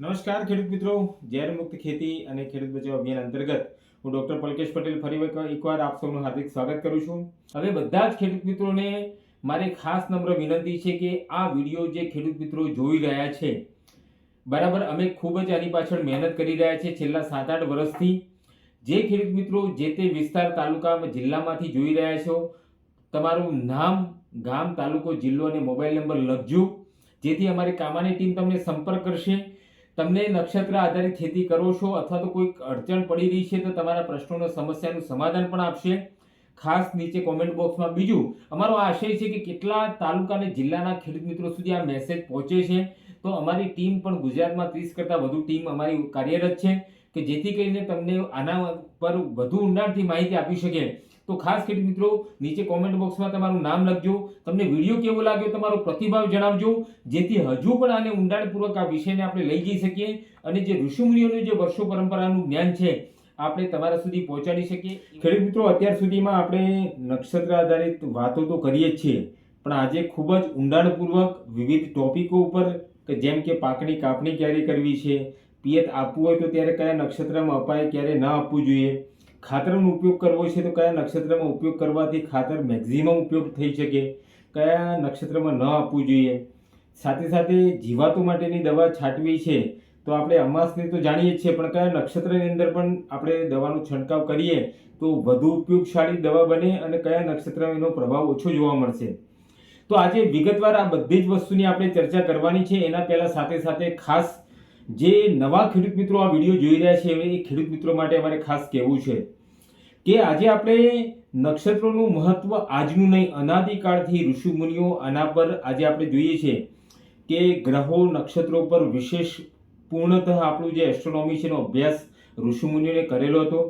નમસ્કાર, ખેડૂત મિત્રો. ઝેર મુક્ત ખેતી અને ખેડૂત બચાવ અભિયાન અંતર્ગત હું ડોક્ટર પલકેશ પટેલ ફરી એક- એકવાર આપ સૌનું હાર્દિક સ્વાગત કરું છું. હવે બધા જ ખેડૂત મિત્રોને મારી ખાસ નમ્ર વિનંતી છે કે આ વીડિયો જે ખેડૂત મિત્રો જોઈ રહ્યા છે, બરાબર, અમે ખૂબ જ આની પાછળ મહેનત કરી રહ્યા છીએ છેલ્લા સાત આઠ વર્ષથી. જે ખેડૂત મિત્રો જે તે વિસ્તાર તાલુકા જિલ્લામાંથી જોઈ રહ્યા છો, તમારું નામ, ગામ, તાલુકો, જિલ્લો અને મોબાઈલ નંબર લખજો. જેથી અમારી કામાની ટીમ તમને સંપર્ક કરશે. તમને નક્ષત્ર આધારિત ખેતી કરો છો અથવા તો કોઈક અડચણ પડી રહી છે તો તમારા પ્રશ્નોનો સમસ્યાનું સમાધાન પણ આપશે. ખાસ નીચે કોમેન્ટ બોક્સમાં બીજું, અમારો આશય છે કે કેટલા તાલુકા અને જિલ્લાના ખેડૂત મિત્રો સુધી આ મેસેજ પહોંચે છે. તો અમારી ટીમ પણ ગુજરાતમાં ત્રીસ કરતાં વધુ ટીમ અમારી કાર્યરત છે કે જેથી કરીને તમને આના પર વધુ ઊંડાણથી માહિતી આપી શકે તો ખાસ ખેડૂત મિત્રો, નીચે કોમેન્ટ બોક્સમાં તમારું નામ લખજો. તમને વીડિયો કેવો લાગ્યો તમારો પ્રતિભાવ જણાવજો. જેથી હજુ પણ આને ઊંડાણપૂર્વક આ વિષયને આપણે લઈ જઈ શકીએ અને જે ઋષિમુનિઓનું જે વર્ષો પરંપરાનું જ્ઞાન છે, આપણે તમારા સુધી પહોંચાડી શકીએ. ખેડૂત મિત્રો, અત્યાર સુધીમાં આપણે નક્ષત્ર આધારિત વાતો તો કરીએ જ છીએ, પણ આજે ખૂબ જ ઊંડાણપૂર્વક વિવિધ ટોપિકો ઉપર, કે જેમ કે પાકની કાપણી ક્યારે કરવી છે, પિયત આપવું હોય તો ત્યારે કયા નક્ષત્રમાં અપાય, ક્યારે ન આપવું જોઈએ ખાતરનો ઉપયોગ કરવો છે તો કયા નક્ષત્રમાં ઉપયોગ કરવાથી ખાતર મેક્ઝિમમ ઉપયોગ થઈ શકે? કયા નક્ષત્રમાં ન આપવું જોઈએ? સાથે સાથે જીવાતો માટેની દવા છાંટવી છે તો આપણે અમાસની તો જાણીએ જ છીએ, પણ કયા નક્ષત્રની અંદર પણ આપણે દવાનો છંટકાવ કરીએ તો વધુ ઉપયોગશાળી દવા બને અને કયા નક્ષત્રમાં એનો પ્રભાવ ઓછો જોવા મળશે? તો આજે વિગતવાર આ બધી જ વસ્તુની આપણે ચર્ચા કરવાની છે. એના પહેલાં સાથે સાથે ખાસ જે નવા ખેડૂત મિત્રો આ વીડિયો જોઈ રહ્યા છે, એ ખેડૂત મિત્રો માટે અમારે ખાસ કહેવું છે કે આજે આપણે નક્ષત્રોનું મહત્વ આજનું નહીં, અનાદિકાળથી ઋષિમુનિઓ આના પર આજે આપણે જોઈએ છે કે ગ્રહો નક્ષત્રો પર વિશેષ પૂર્ણતઃ આપણું જે એસ્ટ્રોનોમી છે, એનો અભ્યાસ ઋષિમુનિઓને કરેલો હતો.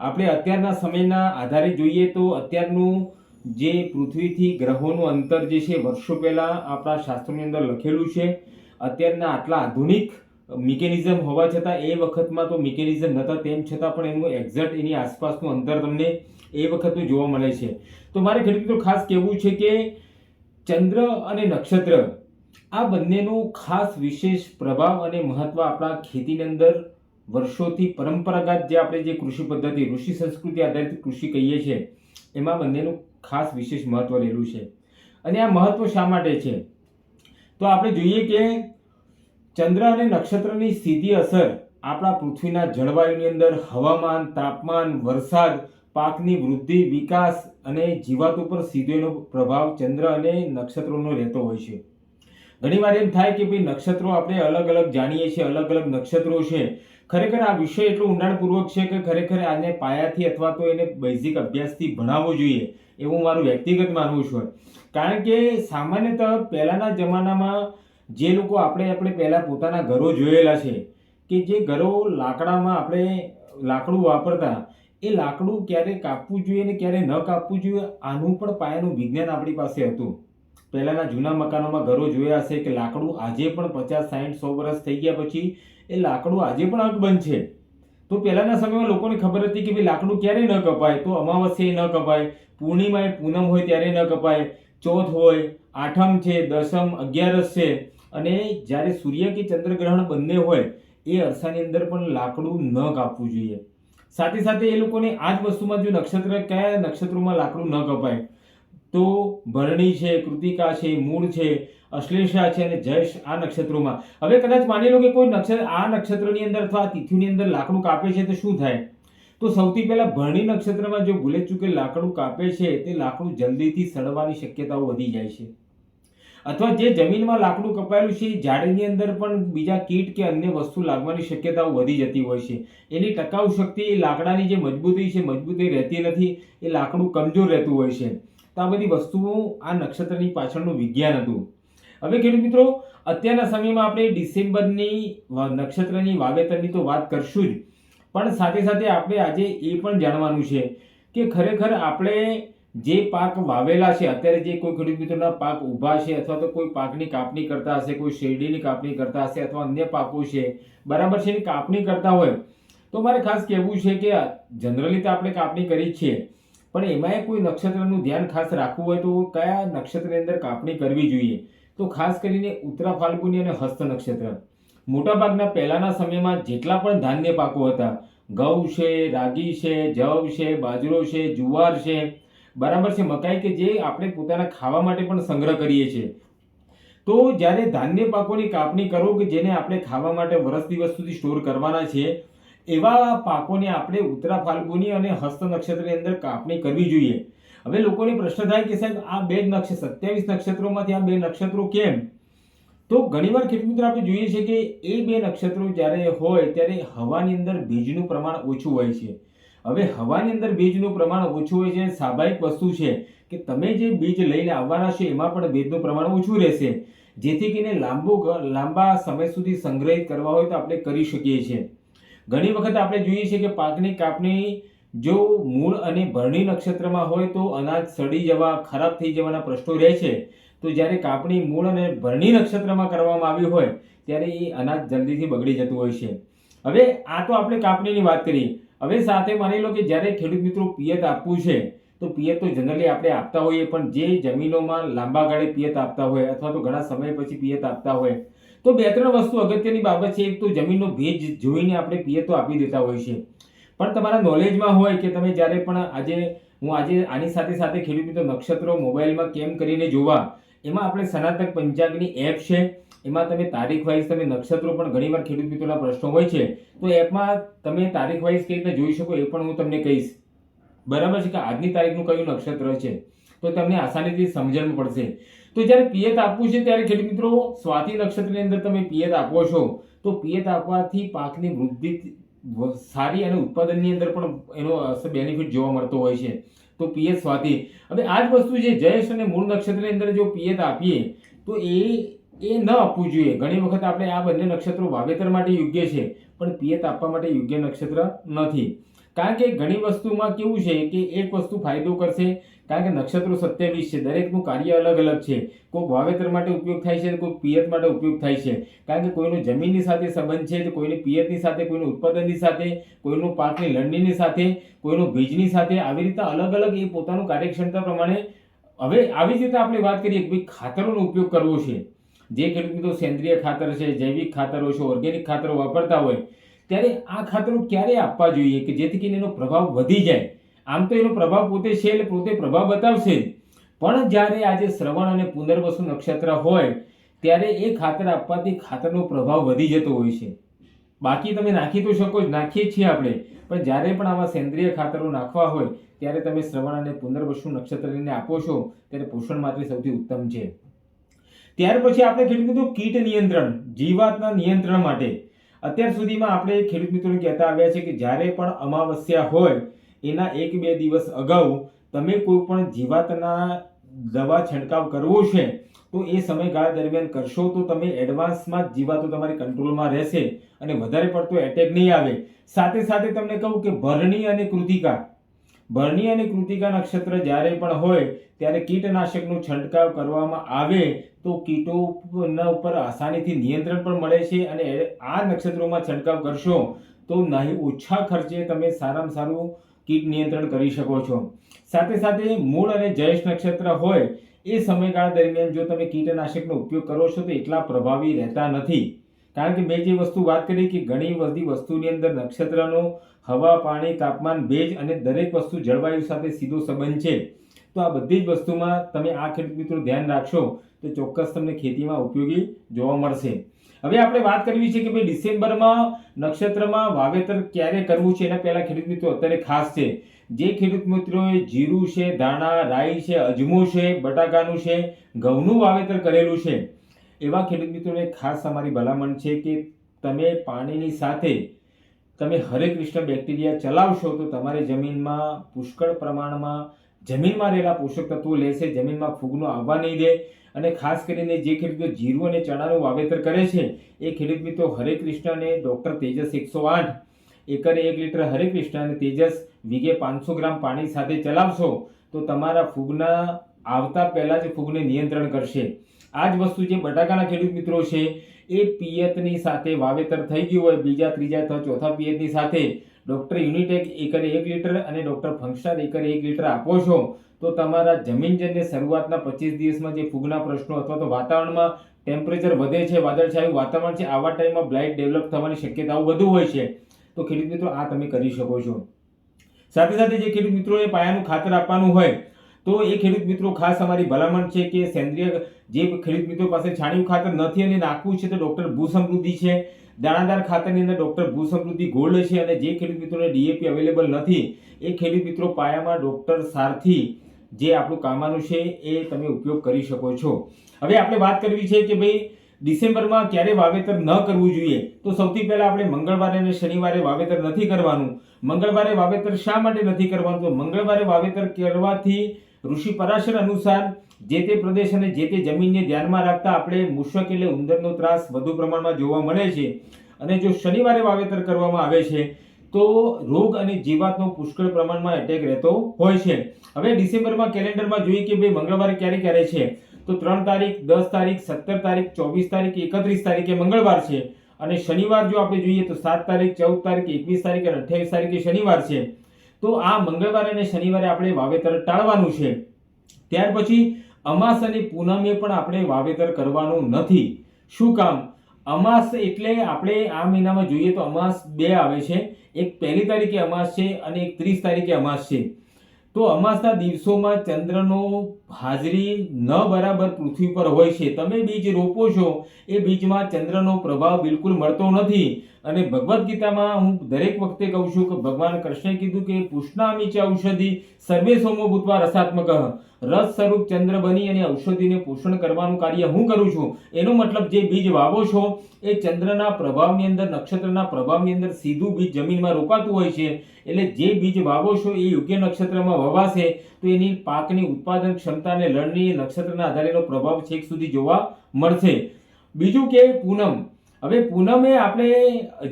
આપણે અત્યારના સમયના આધારે જોઈએ તો અત્યારનું જે પૃથ્વીથી ગ્રહોનું અંતર જે છે, વર્ષો પહેલાં આપણા શાસ્ત્રોની અંદર લખેલું છે. અત્યારના આટલા આધુનિક મિકેનિઝમ હોવા છતાં એ વખતમાં તો મિકેનિઝમ નહોતા, તેમ છતાં પણ એનું એક્ઝેક્ટ એની આસપાસનું અંતર તમને એ વખતનું જોવા મળે છે. તો મારે ખેડૂત તો ખાસ કહેવું છે કે ચંદ્ર અને નક્ષત્ર, આ બંનેનું ખાસ વિશેષ પ્રભાવ અને મહત્વ આપણા ખેતીની અંદર વર્ષોથી પરંપરાગત જે આપણે જે કૃષિ પદ્ધતિ ઋષિ સંસ્કૃતિ આધારિત કૃષિ કહીએ છીએ, એમાં બંનેનું ખાસ વિશેષ મહત્વ રહેલું છે. અને આ મહત્વ શા માટે છે? તો આપણે જોઈએ કે ચંદ્ર અને નક્ષત્રની સીધી અસર આપણા પૃથ્વીના જળવાયુની અંદર હવામાન, તાપમાન, વરસાદ, પાકની વૃદ્ધિ, વિકાસ અને જીવાત ઉપર સીધો પ્રભાવ ચંદ્ર અને નક્ષત્રોનો રહેતો હોય છે. ઘણીવાર એમ થાય કે ભાઈ નક્ષત્રો આપણે અલગ અલગ જાણીએ છીએ, અલગ અલગ નક્ષત્રો છે. ખરેખર આ વિષય એટલો ઊંડાણપૂર્વક છે કે ખરેખર આને પાયાથી અથવા તો એને બેઝિક અભ્યાસથી ભણાવવો જોઈએ એવું મારું વ્યક્તિગત માનવું છે. કારણ કે સામાન્યતઃ પહેલાંના જમાનામાં જે લોકો આપણે આપણે પહેલાં પોતાના ઘરો જોયેલા છે કે જે ઘરો લાકડામાં આપણે લાકડું વાપરતા, એ લાકડું ક્યારે કાપવું જોઈએ ને ક્યારે ન કાપવું જોઈએ, આનું પણ પાયાનું વિજ્ઞાન આપણી પાસે હતું. પહેલાંના જૂના મકાનોમાં ઘરો જોયા હશે કે લાકડું આજે પણ પચાસ સાઠ સો વર્ષ થઈ ગયા પછી એ લાકડું આજે પણ અકબંધ છે. તો પહેલાંના સમયમાં લોકોને ખબર હતી કે ભાઈ લાકડું ક્યારે ન કપાય? તો અમાવસ્યાએ ન કપાય, પૂર્ણિમાએ પૂનમ હોય ત્યારે ન કપાય, ચોથ હોય, આઠમ છે, દસમ, અગિયારસ છે અને જ્યારે સૂર્ય કે ચંદ્રગ્રહણ બંને હોય, એ અરસાની અંદર પણ લાકડું ન કાપવું જોઈએ. સાથે સાથે એ લોકોને આ જ વસ્તુમાં જો નક્ષત્ર, કયા નક્ષત્રોમાં લાકડું ન કપાય? તો ભરણી છે, કૃતિકા છે, મૂળ છે, અશ્લેષા છે અને જયશ આ નક્ષત્રોમાં. હવે કદાચ માની લો કે કોઈ નક્ષત્ર, આ નક્ષત્રની અંદર અથવા તિથિની અંદર લાકડું કાપે છે તો શું થાય? તો સૌથી પહેલા ભરણી નક્ષત્રમાં જો ભૂલે ચૂકે લાકડું કાપે છે, તે લાકડું જલ્દીથી સડવાની શક્યતાઓ વધી જાય છે. અથવા જે જમીનમાં લાકડું કપાયેલું છે ઝાડની અંદર પણ બીજા કીટ કે અન્ય વસ્તુ લાગવાની શક્યતાઓ વધી જતી હોય છે. એની ટકાઉ શક્તિ, એ લાકડાની જે મજબૂતી છે, મજબૂતી રહેતી નથી, એ લાકડું કમજોર રહેતું હોય છે. તો આ બધી વસ્તુઓ આ નક્ષત્રની પાછળનું વિજ્ઞાન હતું. હવે ખેડૂત મિત્રો, અત્યારના સમયમાં આપણે ડિસેમ્બરની નક્ષત્રની વાવેતરની તો વાત કરશું જ. પણ સાથે સાથે આપણે આજે એ પણ જાણવાનું છે કે ખરેખર આપણે જે પાક વાવેલા છે, અત્યારે જે કોઈ ખેડૂત મિત્રોના પાક ઊભા છે અથવા તો કોઈ પાકની કાપણી કરતા હશે, કોઈ શેરડીની કાપણી કરતા હશે અથવા અન્ય પાકો છે, બરાબર છે, એની કાપણી કરતા હોય, તો મારે ખાસ કહેવું છે કે જનરલી તો આપણે કાપણી કરી છીએ પણ એમાંય કોઈ નક્ષત્રનું ધ્યાન ખાસ રાખવું હોય તો કયા નક્ષત્રની અંદર કાપણી કરવી જોઈએ? તો ખાસ કરીને ઉત્તરા ફાલ્ગુની અને હસ્ત નક્ષત્ર. મોટાભાગના પહેલાંના સમયમાં જેટલા પણ ધાન્ય પાકો હતા, ઘઉં છે, રાગી છે, જવ છે, બાજરો છે, જુવાર છે બરાબર છે, મકાઈ કે જે આપણે પોતાના ખાવા માટે પણ સંગ્રહ કરીએ છીએ. તો જ્યારે ધાન્ય પાકોની કાપણી કરો કે જેને આપણે ખાવા માટે વર્ષ દિવસ સુધી સ્ટોર કરવાના છે, એવા પાકોને આપણે ઉત્તરા ફાલ્ગુની અને હસ્ત નક્ષત્રની અંદર કાપણી કરવી જોઈએ. હવે લોકોને પ્રશ્ન થાય કે સાહેબ, આ બે નક્ષત્ર, સત્યાવીસ નક્ષત્રોમાંથી આ બે નક્ષત્રો કેમ? તો ઘણીવાર ખેડૂત મિત્રો આપણે જોઈએ છે કે એ બે નક્ષત્રો જ્યારે હોય ત્યારે હવાની અંદર ભેજનું પ્રમાણ ઓછું હોય છે. હવે હવાની અંદર ભેજનું પ્રમાણ ઓછું હોય છે, સ્વાભાવિક વસ્તુ છે કે તમે જે બીજ લઈને આવવાના છો, એમાં પણ ભેજનું પ્રમાણ ઓછું રહેશે. જેથી કરીને લાંબો લાંબા સમય સુધી સંગ્રહિત કરવા હોય તો આપણે કરી શકીએ છીએ. ઘણી વખત આપણે જોઈએ છીએ કે પાકની કાપણી જો મૂળ અને ભરણી નક્ષત્રમાં હોય તો અનાજ સડી જવા, ખરાબ થઈ જવાના પ્રશ્નો રહે છે. તો જ્યારે કાપણી મૂળ અને ભરણી નક્ષત્રમાં કરવામાં આવી હોય, ત્યારે એ અનાજ જલ્દીથી બગડી જતું હોય છે. હવે આ તો આપણે કાપણીની વાત કરી. હવે સાથે માની લો કે જ્યારે ખેડૂત મિત્રો પિયત આપવું છે, તો પિયત તો જનરલી આપણે આપતા હોઈએ, પણ જે જમીનોમાં લાંબા ગાળે પિયત આપતા હોય અથવા તો ઘણા સમય પછી પિયત આપતા હોય, તો બે ત્રણ વસ્તુ અગત્યની બાબત છે. એક તો જમીનનો ભેજ જોઈને આપણે પિયતો આપી દેતા હોય છે. પણ તમારા નોલેજમાં હોય કે તમે જ્યારે પણ આજે, હું આજે આની સાથે સાથે ખેડૂત મિત્રો નક્ષત્રો મોબાઈલમાં કેમ કરીને જોવા એમાં આપણે સનાતક પંચાંગની એપ છે. એમાં તમે તારીખ વાઇઝ તમે નક્ષત્રો પણ ઘણીવાર ખેડૂત મિત્રોના પ્રશ્નો હોય છે. તો એપમાં તમે તારીખ વાઇઝ કઈ રીતે જોઈ શકો એ પણ હું તમને કહીશ. બરાબર છે કે આજની તારીખનું કયું નક્ષત્ર છે? તો તમને આસાનીથી સમજણ પડશે. તો જ્યારે પિયત આપવું છે ત્યારે ખેડૂત મિત્રો, સ્વાતિ નક્ષત્રની અંદર તમે પિયત આપો છો. તો પિયત આપવાથી પાકની વૃદ્ધિ સારી અને ઉત્પાદનની અંદર પણ એનો બેનિફિટ જોવા મળતો હોય છે. તો પિયત સ્વાતિ હવે આ જ વસ્તુ છે, જયેશ અને મૂળ નક્ષત્રની અંદર જો પિયત આપીએ, તો એ એ ન આપવું જોઈએ. ઘણી વખત આપણે આ બંને નક્ષત્રો વાવેતર માટે યોગ્ય છે, પણ પિયત આપવા માટે યોગ્ય નક્ષત્ર નથી. કારણ કે ઘણી વસ્તુમાં કેવું છે કે એક વસ્તુ ફાયદો કરશે, કારણ કે નક્ષત્રો સત્યાવીસ છે, દરેકનું કાર્ય અલગ અલગ છે. કોઈક વાવેતર માટે ઉપયોગ થાય છે કોઈક પિયત માટે ઉપયોગ થાય છે. કારણ કે કોઈનો જમીનની સાથે સંબંધ છે, તો કોઈની પિયતની સાથે, કોઈનું ઉત્પાદનની સાથે, કોઈનું પાકની લણણીની સાથે, કોઈનું બીજની સાથે, આવી રીતે અલગ અલગ એ પોતાનું કાર્યક્ષમતા પ્રમાણે હવે આવી જ રીતે આપણે વાત કરીએ કે ભાઈ ખાતરોનો ઉપયોગ કરવો છે. જે ખેડૂત મિત્રો સેન્દ્રિય ખાતર છે, જૈવિક ખાતરો છે ઓર્ગેનિક ખાતરો વાપરતા હોય ત્યારે આ ખાતરો ક્યારે આપવા જોઈએ કે જેથી કરીને એનો પ્રભાવ વધી જાય? આમ તો એનો પ્રભાવ પોતે છે એટલે પોતે પ્રભાવ બતાવશે પણ જ્યારે આજે શ્રવણ અને પુનર્વસુ નક્ષત્ર હોય, ત્યારે એ ખાતર આપવાથી ખાતરનો પ્રભાવ વધી જતો હોય છે. બાકી તમે નાખી તો શકો જ, નાખીએ છીએ આપણે. પણ જ્યારે પણ આવા સેન્દ્રિય ખાતરો નાખવા હોય, ત્યારે તમે શ્રવણ અને પુનર્વસુ નક્ષત્રને આપો છો, ત્યારે પોષણ માટે સૌથી ઉત્તમ છે. ત્યાર પછી આપણે કેટલું કીધું? કીટ નિયંત્રણ, જીવાતના નિયંત્રણ માટે. અત્યાર સુધીમાં આપણે ખેડૂત મિત્રોને કહેતા આવ્યા છે કે જ્યારે પણ અમાવસ્યા હોય, એના એક બે દિવસ અગાઉ તમે કોઈ પણ જીવાતના દવા છંટકાવ કરવો છે, તો એ સમયગાળા દરમિયાન કરશો તો તમે એડવાન્સમાં જીવાતો તમારી કંટ્રોલમાં રહેશે અને વધારે પડતો એટેક નહીં આવે. સાથે સાથે તમને કહું કે ભરણી અને કૃતિકા ભરણી અને કૃતિકા નક્ષત્ર જ્યારે પણ હોય, ત્યારે કીટનાશકનો છંટકાવ કરવામાં આવે, તો કીટોના ઉપર આસાનીથી નિયંત્રણ પણ મળે છે અને આ નક્ષત્રોમાં છંટકાવ કરશો, તો નહીં ઓછા ખર્ચે તમે સારામાં સારું કીટ નિયંત્રણ કરી શકો છો. સાથે સાથે મૂળ અને જયેશ નક્ષત્ર હોય, એ સમયગાળા દરમિયાન જો તમે કીટનાશકનો ઉપયોગ કરો છો, તો એટલા પ્રભાવી રહેતા નથી. કારણ કે મેં જે વસ્તુ વાત કરી કે ઘણી બધી વસ્તુની અંદર નક્ષત્રનો હવા, પાણી, તાપમાન, ભેજ અને દરેક વસ્તુ જળવાયુ સાથે સીધો સંબંધ છે. તો આ બધી જ વસ્તુમાં તમે આ ખેડૂત મિત્રો ધ્યાન રાખશો તો ચોક્કસ તમને ખેતીમાં ઉપયોગી જોવા મળશે. હવે આપણે વાત કરવી છે કે ભાઈ ડિસેમ્બરમાં નક્ષત્રમાં વાવેતર ક્યારે કરવું છે એના પહેલાં ખેડૂત મિત્રો અત્યારે ખાસ છે. જે ખેડૂત મિત્રોએ જીરું છે, ધાણા, રાઈ છે, અજમો છે, બટાકાનું છે, ઘઉંનું વાવેતર કરેલું છે. એવા ખેડૂત મિત્રોને ખાસ અમારી ભલામણ છે કે તમે પાણીની સાથે તમે હરે કૃષ્ણ બેક્ટેરિયા ચલાવશો તો તમારી જમીનમાં પુષ્કળ પ્રમાણમાં જમીનમાં રહેલા પોષક તત્વો લેશે, જમીનમાં ફૂગનો આવવા નહીં દે અને ખાસ કરીને જે ખેડૂતો જીરું અને ચણાનું વાવેતર કરે છે, એ ખેડૂત મિત્રો હરે કૃષ્ણ અને ડૉક્ટર તેજસ એકસો આઠ એકરે એક લીટર હરે કૃષ્ણ અને તેજસ વીઘે પાંચસો ગ્રામ પાણી સાથે ચલાવશો તો તમારા ફૂગના આવતા પહેલાં જ ફૂગને નિયંત્રણ કરશે. આ જ વસ્તુ જે બટાકાના ખેડૂત મિત્રો છે, એ પિયતની સાથે વાવેતર થઈ ગયું હોય, બીજા, ત્રીજા અથવા ચોથા પિયતની સાથે ડૉક્ટર યુનિટેક એકરે એક લીટર અને ડૉક્ટર ફંક્શન એકરે એક લીટર આપો છો, તો તમારા જમીનજન્ય શરૂઆતના પચીસ દિવસમાં જે ફૂગના પ્રશ્નો અથવા તો વાતાવરણમાં ટેમ્પરેચર વધે છે, વાદળછાયું વાતાવરણ છે, આવા ટાઈમમાં બ્લાઇટ ડેવલપ થવાની શક્યતાઓ વધુ હોય છે, તો ખેડૂત મિત્રો આ તમે કરી શકો છો. સાથે સાથે જે ખેડૂત મિત્રોએ પાયાનું ખાતર આપવાનું હોય તો એ ખેડૂત મિત્રો ખાસ અમારી ભલામણ છે કે સેન્દ્રિય જે ખેડૂત મિત્રો પાસે છાણિયું ખાતર નથી અને નાખવું છે તો ડૉક્ટર ભૂ સમૃદ્ધિ છે. દાણાદાર ખાતરની અંદર ડૉક્ટર ભૂ સમૃદ્ધિ ગોલ્ડ છે અને જે ખેડૂત મિત્રોને ડીએપી અવેલેબલ નથી, એ ખેડૂત મિત્રો પાયામાં ડૉક્ટર સારથી જે આપણું કામવાનું છે એ તમે ઉપયોગ કરી શકો છો. હવે આપણે વાત કરવી છે કે ભાઈ, ડિસેમ્બરમાં ક્યારે વાવેતર ન કરવું જોઈએ? તો સૌથી પહેલાં આપણે મંગળવારે અને શનિવારે વાવેતર નથી કરવાનું. મંગળવારે વાવેતર શા માટે નથી કરવાનું? તો મંગળવારે વાવેતર કરવાથી ઋષિ પરાશર અનુસાર જે તે પ્રદેશ અને જે તે જમીનને ધ્યાનમાં રાખતા આપણે મૂષક એટલે ઉંદરનો ત્રાસ વધુ પ્રમાણમાં જોવા મળે છે. અને જો શનિવારે વાવેતર કરવામાં આવે છે, તો રોગ અને જીવાતનો પુષ્કળ પ્રમાણમાં એટેક રહેતો હોય છે. હવે ડિસેમ્બરમાં કેલેન્ડરમાં જોઈએ કે ભાઈ મંગળવારે ક્યારે ક્યારે છે? તો ત્રણ તારીખ, દસ તારીખ, સત્તર તારીખ, ચોવીસ તારીખ, એકત્રીસ તારીખે મંગળવાર છે. અને શનિવાર જો આપણે જોઈએ તો સાત તારીખ, ચૌદ તારીખ, એકવીસ તારીખ અને અઠ્યાવીસ તારીખે શનિવાર છે. તો આ મંગળવારે અને શનિવારે આપણે વાવેતર ટાળવાનું છે. ત્યાર પછી અમાસ અને પૂનમે પણ આપણે વાવેતર કરવાનું નથી. શું કામ? અમાસ એટલે આપણે આ મહિનામાં જોઈએ તો અમાસ બે આવે છે. એક પહેલી તારીખે અમાસ છે અને એક ત્રીસ તારીખે અમાસ છે. તો અમાસના દિવસોમાં ચંદ્રનો હાજરી ન બરાબર પૃથ્વી પર હોય છે, તમે બીજ રોપો છો, એ બીજમાં ચંદ્રનો પ્રભાવ બિલકુલ મળતો નથી. અને ભગવદ્ ગીતામાં હું દરેક વખતે કહું છું કે ભગવાન કૃષ્ણે કીધું કે પુષ્ણામી ચ ઔષધિ સર્વે સોમો ભૂતવા રસાત્મક. રસ સ્વરૂપ ચંદ્ર બની અને ઔષધિને પોષણ કરવાનું કાર્ય હું કરું છું. એનો મતલબ જે બીજ વાવો છો, એ ચંદ્રના પ્રભાવની અંદર, નક્ષત્રના પ્રભાવની અંદર સીધું બીજ જમીનમાં રોપાતું હોય છે. એટલે જે બીજ વાવો છો, એ યોગ્ય નક્ષત્રમાં વવાશે. એની પાકની ઉત્પાદન ક્ષમતા અને લણણી નક્ષત્રના આધારેનો પ્રભાવ છેક સુધી જોવા મળશે. બીજું કે પૂનમ. હવે પૂનમે આપણે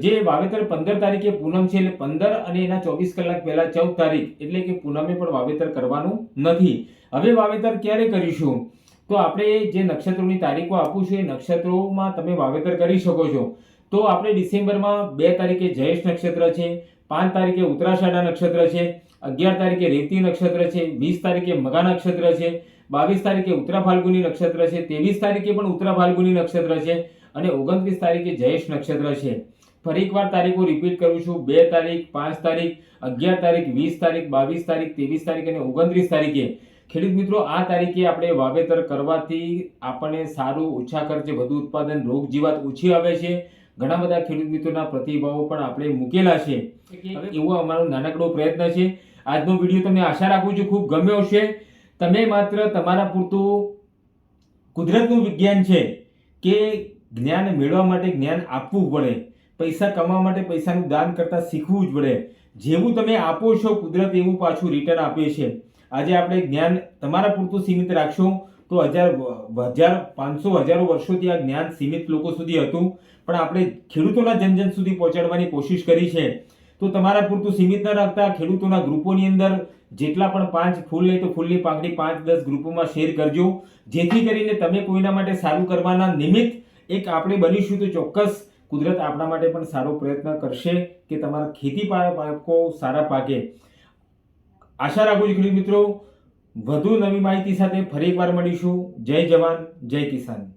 જે વાવેતર પંદર તારીખે પૂનમ છે એટલે પંદર અને એના ચોવીસ કલાક પહેલા ચૌદ તારીખ એટલે કે પૂનમે પણ વાવેતર કરવાનું નથી. હવે વાવેતર ક્યારે કરીશું? તો આપણે જે નક્ષત્રોની તારીખો આપું છું એ નક્ષત્રોમાં તમે વાવેતર કરી શકો છો. તો આપણે ડિસેમ્બરમાં બે તારીખે જયેશ નક્ષત્ર છે, પાંચ તારીખે ઉત્તરાષાઢા નક્ષત્ર છે અગિયાર તારીખે રેતી નક્ષત્ર છે વીસ તારીખે મગા નક્ષત્ર છે બાવીસ તારીખે ઉત્તરા ફાલ્ગુની નક્ષત્ર છે ત્રેવીસ તારીખે પણ ઉત્તરા ફાલ્ગુની નક્ષત્ર છે અને ઓગણત્રીસ તારીખે જયેશ નક્ષત્ર છે. ફરી એકવાર તારીખો રિપીટ કરું છું. બે તારીખ પાંચ તારીખ અગિયાર તારીખ વીસ તારીખ બાવીસ તારીખ ત્રેવીસ તારીખ અને ઓગણત્રીસ તારીખે. ખેડૂત મિત્રો આ તારીખે આપણે વાવેતર કરવાથી આપણને સારું ઓછા ખર્ચે વધુ ઉત્પાદન રોગ જીવાત ઓછી આવે છે. ઘણા બધા ખેડૂત મિત્રોના પ્રતિભાવો પણ આપણે મૂકેલા છે. એવો અમારો નાનકડો પ્રયત્ન છે. આજનો વીડિયો તમને આશા રાખું છું ખૂબ ગમ્યો હશે. તમે માત્ર તમારા પૂરતું કુદરતનું વિજ્ઞાન છે કે જ્ઞાન મેળવવા માટે જ્ઞાન આપવું પડે. પૈસા કમાવા માટે પૈસાનું દાન કરતાં શીખવું જ પડે. જેવું તમે આપો છો કુદરત એવું પાછું રિટર્ન આપે છે. આજે આપણે જ્ઞાન તમારા પૂરતું સીમિત રાખશું તો હજાર હજાર પાંચસો હજારો વર્ષોથી આ જ્ઞાન સીમિત લોકો સુધી હતું. પણ આપણે ખેડૂતોના જનજન સુધી પહોંચાડવાની કોશિશ કરી છે. તો તમારા પૂરતું સીમિત ન રાખતા ખેડૂતોના ગ્રુપોની અંદર જેટલા પણ પાંચ ફૂલ લે તો ફૂલની પાંખડી પાંચ દસ ગ્રુપોમાં શેર કરજો. જેથી કરીને તમે કોઈના માટે સારું કરવાના નિમિત્ત એક આપણે બનીશું તો ચોક્કસ કુદરત આપણા માટે પણ સારો પ્રયત્ન કરશે કે તમારા ખેતી પાકો સારા પાકે. આશા રાખું છું ખેડૂત મિત્રો, વધુ નવી માહિતી સાથે ફરી એકવાર મળીશું. જય જવાન, જય કિસાન.